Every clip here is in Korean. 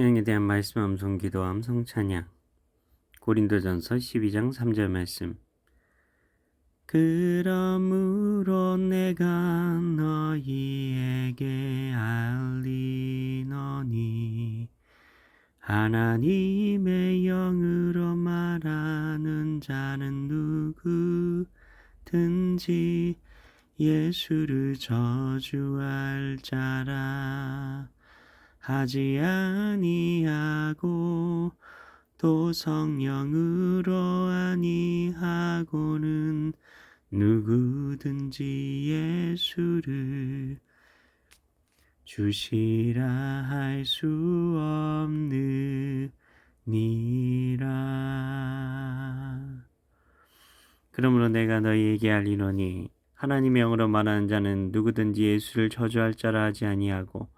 성령에 대한 말씀 암송 기도 암송 찬양. 고린도전서 12장 3절 말씀. 그러므로 내가 너희에게 알리노니 하나님의 영으로 말하는 자는 누구든지 예수를 저주할 자라 하지 아니하고 또 성령으로 아니하고는 누구든지 예수를 주시라 할 수 없느니라. 그러므로 내가 너희에게 알리노니 하나님의 영으로 말하는 자는 누구든지 예수를 저주할 자라 하지 아니하고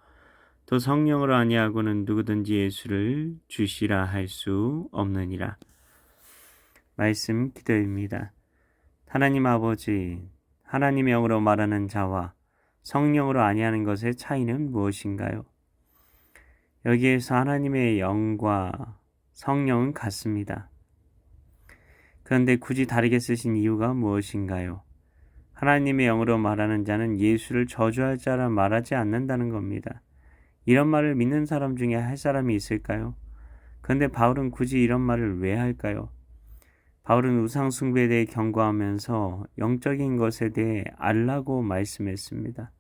또 성령으로 아니하고는 누구든지 예수를 주시라 할 수 없느니라. 말씀 기도입니다. 하나님 아버지, 하나님의 영으로 말하는 자와 성령으로 아니하는 것의 차이는 무엇인가요? 여기에서 하나님의 영과 성령은 같습니다. 그런데 굳이 다르게 쓰신 이유가 무엇인가요? 하나님의 영으로 말하는 자는 예수를 저주할 자라 말하지 않는다는 겁니다. 이런 말을 믿는 사람 중에 할 사람이 있을까요? 그런데 바울은 굳이 이런 말을 왜 할까요? 바울은 우상숭배에 대해 경고하면서 영적인 것에 대해 알라고 말씀했습니다.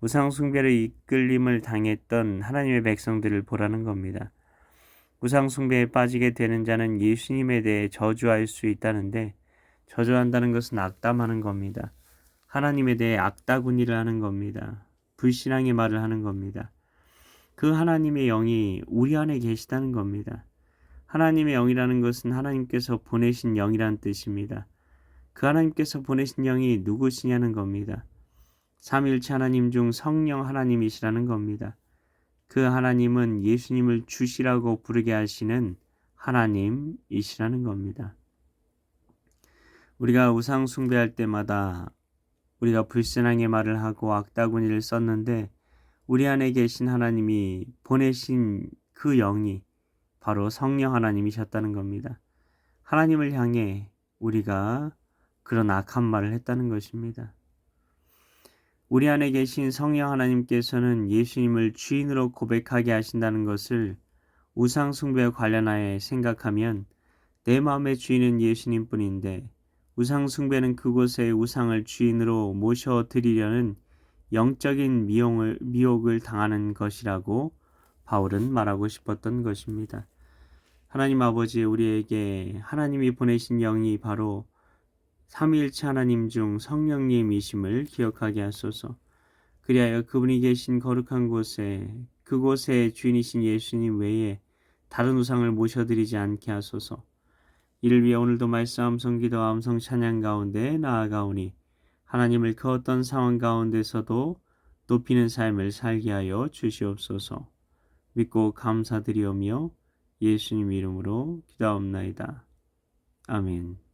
우상숭배를 이끌림을 당했던 하나님의 백성들을 보라는 겁니다. 우상숭배에 빠지게 되는 자는 예수님에 대해 저주할 수 있다는데 저주한다는 것은 악담하는 겁니다. 하나님에 대해 악다구니를 하는 겁니다. 불신앙의 말을 하는 겁니다. 그 하나님의 영이 우리 안에 계시다는 겁니다. 하나님의 영이라는 것은 하나님께서 보내신 영이란 뜻입니다. 그 하나님께서 보내신 영이 누구시냐는 겁니다. 삼일체 하나님 중 성령 하나님이시라는 겁니다. 그 하나님은 예수님을 주시라고 부르게 하시는 하나님이시라는 겁니다. 우리가 우상 숭배할 때마다 우리가 불신앙의 말을 하고 악다구니를 썼는데 우리 안에 계신 하나님이 보내신 그 영이 바로 성령 하나님이셨다는 겁니다. 하나님을 향해 우리가 그런 악한 말을 했다는 것입니다. 우리 안에 계신 성령 하나님께서는 예수님을 주인으로 고백하게 하신다는 것을 우상 숭배와 관련하여 생각하면 내 마음의 주인은 예수님 뿐인데 우상 숭배는 그곳에 우상을 주인으로 모셔 드리려는 영적인 미용을, 미혹을 당하는 것이라고 바울은 말하고 싶었던 것입니다. 하나님 아버지 우리에게 하나님이 보내신 영이 바로 삼위일체 하나님 중 성령님이심을 기억하게 하소서. 그리하여 그분이 계신 거룩한 곳에 그곳에 주인이신 예수님 외에 다른 우상을 모셔드리지 않게 하소서. 이를 위해 오늘도 말씀 암송 기도 암송 찬양 가운데 나아가오니 하나님을 그 어떤 상황 가운데서도 높이는 삶을 살게 하여 주시옵소서. 믿고 감사드리오며 예수님 이름으로 기도옵나이다. 아멘.